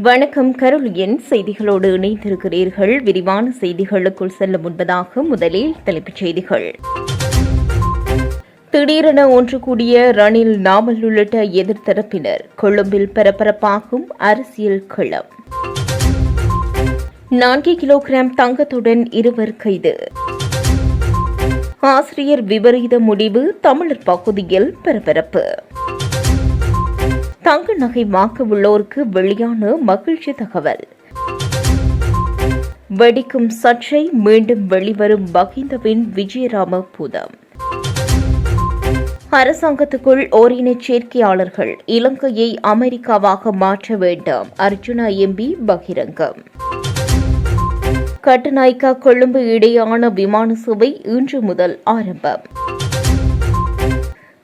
வணக்கம் கருளியன் செய்திகளோடு இணைந்திருக்கிறீர்கள். விரிவான செய்திகளுக்குள் செல்ல முன்பதாக முதலில் தலைப்புச் செய்திகள். திடீரென ஒன்று கூடிய ரணில் நாமல் உள்ளிட்ட எதிர்த்தரப்பினர் கொழும்பில் பரபரப்பாகும் அரசியல் களம். நான்கு கிலோகிராம் தங்கத்துடன் இருவர் கைது. ஆசிரியர் விபரீத முடிவு தமிழர் பகுதியில் பரபரப்பு. தங்க நகை வாங்க உள்ளோருக்கு வெளியான மகிழ்ச்சி தகவல். வெடிக்கும் சர்ச்சை மீண்டும் வெளிவரும் மகிந்தவின் விஜயராம பூதம். அரசாங்கத்துக்குள் ஓரின சேர்க்கையாளர்கள் இலங்கையை அமெரிக்காவாக மாற்ற வேண்டும் அர்ஜுனா எம்பி பகிரங்கம். கட்டுநாய்க்கா கொழும்பு இடையான விமான சேவை இன்று முதல் ஆரம்பம்.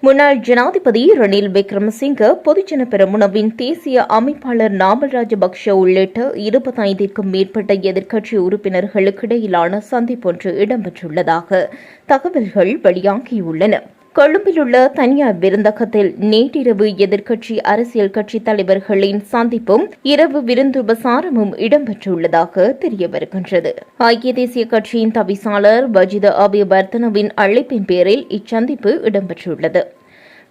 முன்னாள் ஜனாதிபதி ரணில் விக்ரமசிங்க பொதுஜன பெரமுனவின் தேசிய அமைப்பாளர் நாமல் ராஜபக்ஷ உள்ளிட்ட இருபத்தைந்திற்கும் மேற்பட்ட எதிர்க்கட்சி உறுப்பினர்களுக்கிடையிலான சந்திப்பொன்று இடம்பெற்றுள்ளதாக தகவல்கள் வெளியாகியுள்ளன. கொழும்பில் உள்ள தனியார் விருந்தகத்தில் நேற்றிரவு எதிர்க்கட்சி அரசியல் கட்சி தலைவர்களின் சந்திப்பும் இரவு விருந்துபசாரமும் இடம்பெற்றுள்ளதாக தெரிய வருகின்றது ஐக்கிய தேசிய கட்சியின் தவிசாளர் வஜித அபிவர்த்தனவின் அழைப்பின் பேரில் இச்சந்திப்பு இடம்பெற்றுள்ளது.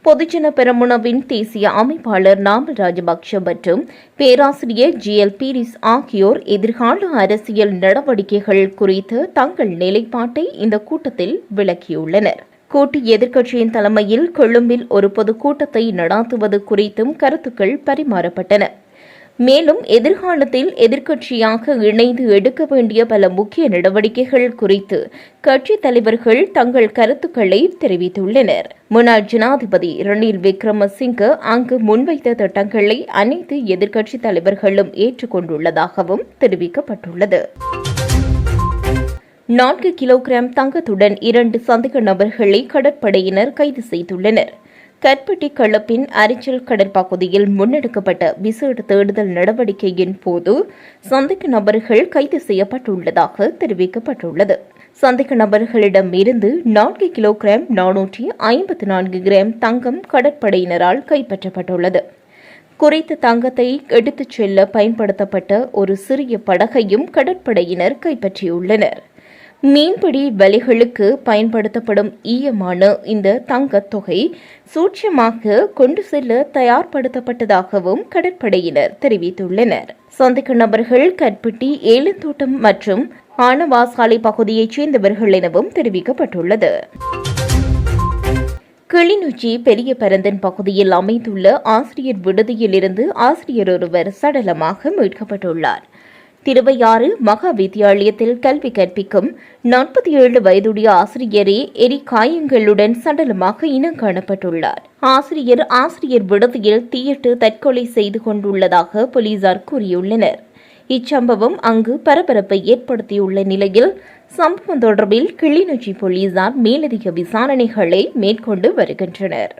பொதுஜன பெரமுனவின் தேசிய அமைப்பாளர் நாமல் ராஜபக்ஷ மற்றும் பேராசிரியர் ஜி. எல். பீரிஸ் ஆகியோர் எதிர்கால அரசியல் நடவடிக்கைகள் குறித்து தங்கள் நிலைப்பாட்டை இந்த கூட்டத்தில் விளக்கியுள்ளனர். கூட்டு எதிர்க்கட்சியின் தலைமையில் கொழும்பில் ஒரு பொதுக்கூட்டத்தை நடாத்துவது குறித்தும் கருத்துக்கள் பரிமாறப்பட்டன. மேலும் எதிர்காலத்தில் எதிர்க்கட்சியாக இணைந்து எடுக்க வேண்டிய பல முக்கிய நடவடிக்கைகள் குறித்து கட்சித் தலைவர்கள் தங்கள் கருத்துக்களை தெரிவித்துள்ளனர். முன்னாள் ஜனாதிபதி ரணில் விக்ரமசிங்க அங்கு முன்வைத்த திட்டங்களை அனைத்து எதிர்க்கட்சித் தலைவர்களும் ஏற்றுக்கொண்டுள்ளதாகவும் தெரிவிக்கப்பட்டுள்ளது. நான்கு கிலோகிராம் தங்கத்துடன் இரண்டு சந்தேக நபர்களை கடற்படையினர் கைது செய்துள்ளனர். கற்பட்டி களப்பின் அரிச்சல் கடற்பகுதியில் முன்னெடுக்கப்பட்ட விசேட தேடுதல் நடவடிக்கையின் போது சந்தேக நபர்கள் கைது செய்யப்பட்டுள்ளதாக தெரிவிக்கப்பட்டுள்ளது. சந்தேக நபர்களிடமிருந்து நான்கு கிலோகிராம் நானூற்றி ஐம்பத்தி நான்கு கிராம் தங்கம் கடற்படையினரால் கைப்பற்றப்பட்டுள்ளது. குறைத்த தங்கத்தை எடுத்துச் செல்ல பயன்படுத்தப்பட்ட ஒரு சிறிய படகையும் கடற்படையினர் கைப்பற்றியுள்ளனர். மீன்பிடி வலைகளுக்கு பயன்படுத்தப்படும் ஈயமான இந்த தங்கத் தொகை சூட்சமாக கொண்டு செல்ல தயார்படுத்தப்பட்டதாகவும் கடற்படையினர் தெரிவித்துள்ளனர். சந்தேக நபர்கள் கற்பட்டி ஏலந்தோட்டம் மற்றும் ஆனவாசாலை பகுதியைச் சேர்ந்தவர்கள் எனவும் தெரிவிக்கப்பட்டுள்ளது. கிளிநொச்சி பெரிய பரந்தன் பகுதியில் அமைந்துள்ள ஆசிரியர் விடுதியிலிருந்து ஆசிரியர் ஒருவர் சடலமாக மீட்கப்பட்டுள்ளார். திருவையாறு மகா வித்தியாலயத்தில் கல்வி கற்பிக்கும் நாற்பத்தி ஏழு வயதுடைய ஆசிரியரே எரி காயங்களுடன் சடலமாக இனம் காணப்பட்டுள்ளார். ஆசிரியர் ஆசிரியர் விடுதியில் தீயிட்டு தற்கொலை செய்து கொண்டுள்ளதாக போலீசார் கூறியுள்ளனர். இச்சம்பவம் அங்கு பரபரப்பை ஏற்படுத்தியுள்ள நிலையில் சம்பவம் தொடர்பில் கிளிநொச்சி போலீசார் மேலதிக விசாரணைகளை மேற்கொண்டு வருகின்றனர்.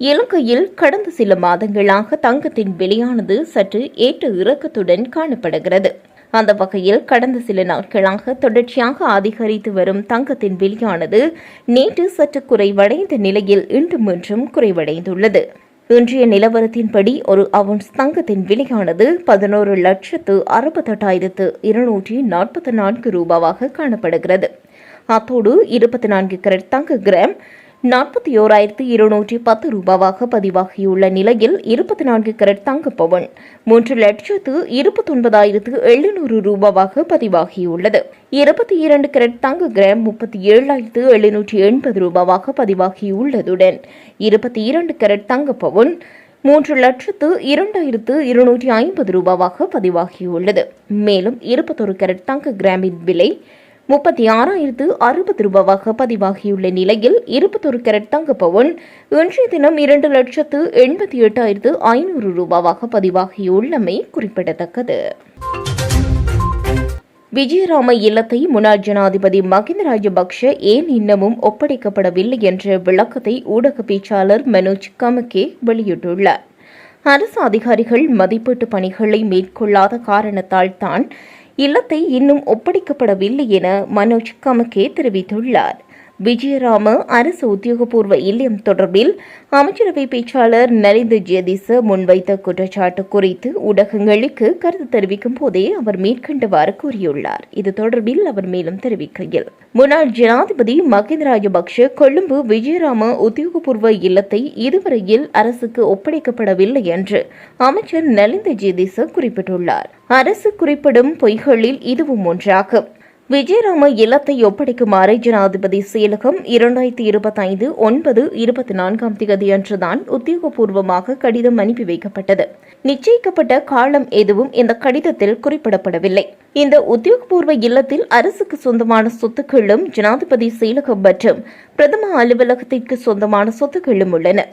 இலங்கையில் கடந்த சில மாதங்களாக தங்கத்தின் விலையானது சற்று ஏற்ற இறக்கத்துடன் காணப்படுகிறது. அந்த வகையில் கடந்த சில நாட்களாக தொடர்ச்சியாக அதிகரித்து வரும் தங்கத்தின் விலையானது நேற்று சற்று குறைவடைந்த நிலையில் இன்று மீண்டும் குறைவடைந்துள்ளது. இன்றைய நிலவரத்தின்படி ஒரு அவுன்ஸ் தங்கத்தின் விலையானது பதினோரு லட்சத்து அறுபத்தெட்டாயிரத்து இருநூற்றி நாற்பத்தி நான்கு ரூபாவாக காணப்படுகிறது. அத்தோடு இருபத்தி நான்கு கிரட் தங்க கிராம் நாற்பத்தி ஓராயிரத்து இருநூற்றி பத்து ரூபாவாக பதிவாகியுள்ள நிலையில் இருபத்தி நான்கு கரட் தங்கப்பவன். மூன்று லட்சத்து இருபத்தொன்பதாயிரத்து எழுநூறு ரூபாவாக பதிவாகியுள்ளது. இருபத்தி இரண்டு கரட் தங்க கிராம் முப்பத்தி ஏழாயிரத்து எழுநூற்றி எண்பது ரூபாவாக பதிவாகியுள்ளதுடன் இருபத்தி இரண்டு கரட் தங்கப்பவன் பவன் மூன்று லட்சத்து இரண்டாயிரத்து இருநூற்றி ஐம்பது ரூபாவாக பதிவாகியுள்ளது. மேலும் இருபத்தொரு கரட் தங்க கிராமின் விலை முப்பத்தி ஆறாயிரத்து அறுபது ரூபாவாக பதிவாகியுள்ள நிலையில் இருபத்தொரு கேரட் தங்கப்பவுன் இன்றைய தினம் இரண்டு லட்சத்து எண்பத்தி எட்டாயிரத்து ஐநூறு ரூபாவாக பதிவாகியுள்ளமை குறிப்பிடத்தக்கது. விஜயராம இல்லத்தை முன்னாள் ஜனாதிபதி மகிந்த ராஜபக்ஷ ஏன் இன்னமும் ஒப்படைக்கப்படவில்லை என்ற விளக்கத்தை ஊடக பேச்சாளர் மனோஜ் கமகே வெளியிட்டுள்ளார். அரசு அதிகாரிகள் மதிப்பீட்டு பணிகளை மேற்கொள்ளாத காரணத்தால் தான் இல்லத்தை இன்னும் ஒப்படைக்கப்படவில்லை என மனோஜ் கமகே தெரிவித்துள்ளார். விஜயராம அரசு உத்தியோகபூர்வ இல்லம் தொடர்பில் அமைச்சரவை பேச்சாளர் நலிந்த ஜெயதிச முன்வைத்த குற்றச்சாட்டு குறித்து ஊடகங்களுக்கு கருத்து தெரிவிக்கும் போதே அவர் மேற்கண்டவாறு கூறியுள்ளார். இது தொடர்பில் அவர் மேலும் தெரிவிக்கையில் முன்னாள் ஜனாதிபதி மகிந்த ராஜபக்ஷ கொழும்பு விஜயராம உத்தியோகபூர்வ இல்லத்தை இதுவரையில் அரசுக்கு ஒப்படைக்கப்படவில்லை என்று அமைச்சர் நலிந்த ஜெயதீச குறிப்பிட்டுள்ளார். அரசு குறிப்பிடும் பொய்களில் இதுவும் ஒன்றாகும். விஜயராம இல்லத்தை ஒப்படைக்குமாறு ஜனாதிபதி செயலகம் இரண்டாயிரத்தி இருபத்தைந்து ஒன்பது இருபத்தி நான்காம் தேதி அன்றுதான் உத்தியோகபூர்வமாக கடிதம் அனுப்பி வைக்கப்பட்டது. நிச்சயிக்கப்பட்ட காலம் எதுவும் இந்த கடிதத்தில் குறிப்பிடப்படவில்லை. இந்த உத்தியோகபூர்வ இல்லத்தில் அரசுக்கு சொந்தமான சொத்துக்களும் ஜனாதிபதி செயலகம் மற்றும் பிரதம அலுவலகத்திற்கு சொந்தமான சொத்துக்களும் உள்ளன.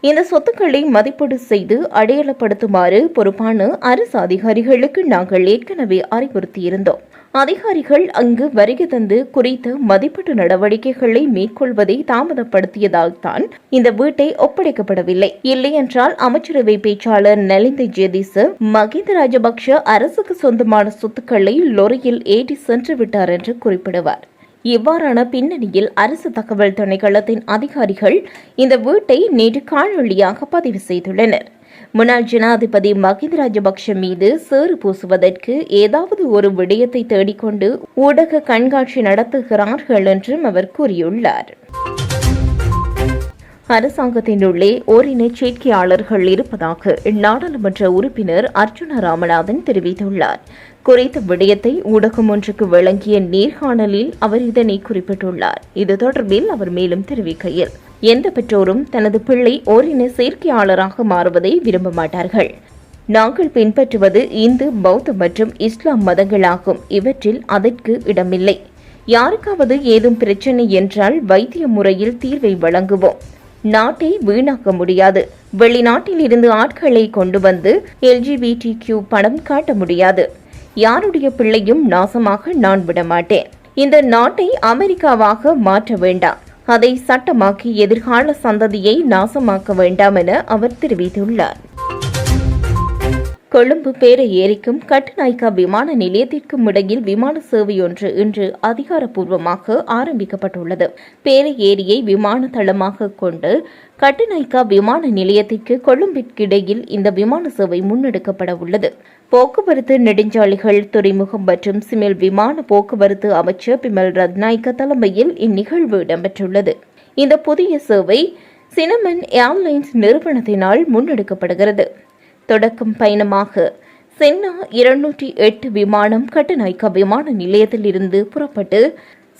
இந்த சொத்துக்களை மதிப்பீடு செய்து அடையாளப்படுத்துமாறு பொறுப்பான அரசு அதிகாரிகளுக்கு நாங்கள் ஏற்கனவே அறிவுறுத்தியிருந்தோம். அதிகாரிகள் அங்கு வருகை தந்து குறித்த மதிப்பீட்டு நடவடிக்கைகளை மேற்கொள்வதை தாமதப்படுத்தியதால்தான் இந்த வீட்டை ஒப்படைக்கப்படவில்லை. இல்லையென்றால் அமைச்சரவை பேச்சாளர் நலிந்த ஜெதிச மகிந்த ராஜபக்ஷ அரசுக்கு சொந்தமான சொத்துக்களை லொரியில் ஏற்றி சென்று விட்டார் என்று குறிப்பிடுவார். இவ்வாறான பின்னணியில் அரசு தகவல் திணைக்களத்தின் அதிகாரிகள் இந்த வீட்டை நேற்று காணொலியாக பதிவு செய்துள்ளனர். முன்னாள் ஜனாதிபதி மகிந்த ராஜபக்ஷ மீது சேறு பூசுவதற்கு ஏதாவது ஒரு விடயத்தை தேடிக்கொண்டு ஊடக கண்காட்சி நடத்துகிறார்கள் என்றும் அவர் கூறியுள்ளார். அரசாங்கத்தினுள்ளே ஓரின சேர்க்கையாளர்கள் இருப்பதாக நாடாளுமன்ற உறுப்பினர் அர்ஜுன ராமநாதன் தெரிவித்துள்ளார். குறித்த விடயத்தை ஊடகம் ஒன்றுக்கு வழங்கிய நேர்காணலில் அவர் இதனை குறிப்பிட்டுள்ளார். இது தொடர்பில் அவர் மேலும் தெரிவிக்கையில் எந்த பெற்றோரும் தனது பிள்ளை ஓரின சேர்க்கையாளராக மாறுவதை விரும்ப மாட்டார்கள். நாங்கள் பின்பற்றுவது இந்து பௌத்த மற்றும் இஸ்லாம் மதங்களாகும். இவற்றில் அதற்கு இடமில்லை. யாருக்காவது ஏதும் பிரச்சனை என்றால் வைத்திய முறையில் தீர்வை வழங்குவோம். நாட்டை வீணாக்க முடியாது. வெளிநாட்டில் இருந்து ஆட்களை கொண்டு வந்து எல்ஜிபிடி கியூ படம் காட்ட முடியாது. யாருடைய பிள்ளையும் நாசமாக நான் விடமாட்டேன். இந்த நாட்டை அமெரிக்காவாக மாற்ற வேண்டாம். அதை சட்டமாக்கி எதிர்கால சந்ததியை நாசமாக்க வேண்டாம் என அவர் தெரிவித்துள்ளார். கொழும்பு பேர ஏரிக்கும் கட்டுநாய்க்கா விமான நிலையத்திற்கும் இடையில் விமான சேவை ஒன்று இன்று அதிகாரப்பூர்வமாக ஆரம்பிக்கப்பட்டுள்ளது. பேர ஏரியை விமான தளமாக கொண்டு கட்டுநாய்க்கா விமான நிலையத்திற்கு கொழும்பிற்கிடையில் இந்த விமான சேவை முன்னெடுக்கப்பட உள்ளது. போக்குவரத்து நெடுஞ்சாலைகள் துறைமுகம் மற்றும் சிமில் விமான போக்குவரத்து அமைச்சர் பிமல் ரத்நாய்க்க தலைமையில் இந்நிகழ்வு இடம்பெற்றுள்ளது. இந்த புதிய சேவை சினமன் ஏர்லைன்ஸ் நிறுவனத்தினால் முன்னெடுக்கப்படுகிறது. தொடக்கம் பயணமாக சென்னா இருநூற்றி எட்டு விமானம் கட்டுநாய்க்கா விமான நிலையத்தில் இருந்து புறப்பட்டு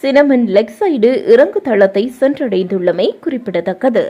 சினமன் லெக் சைடு இறங்கு தளத்தை சென்றடைந்துள்ளமை குறிப்பிடத்தக்கது.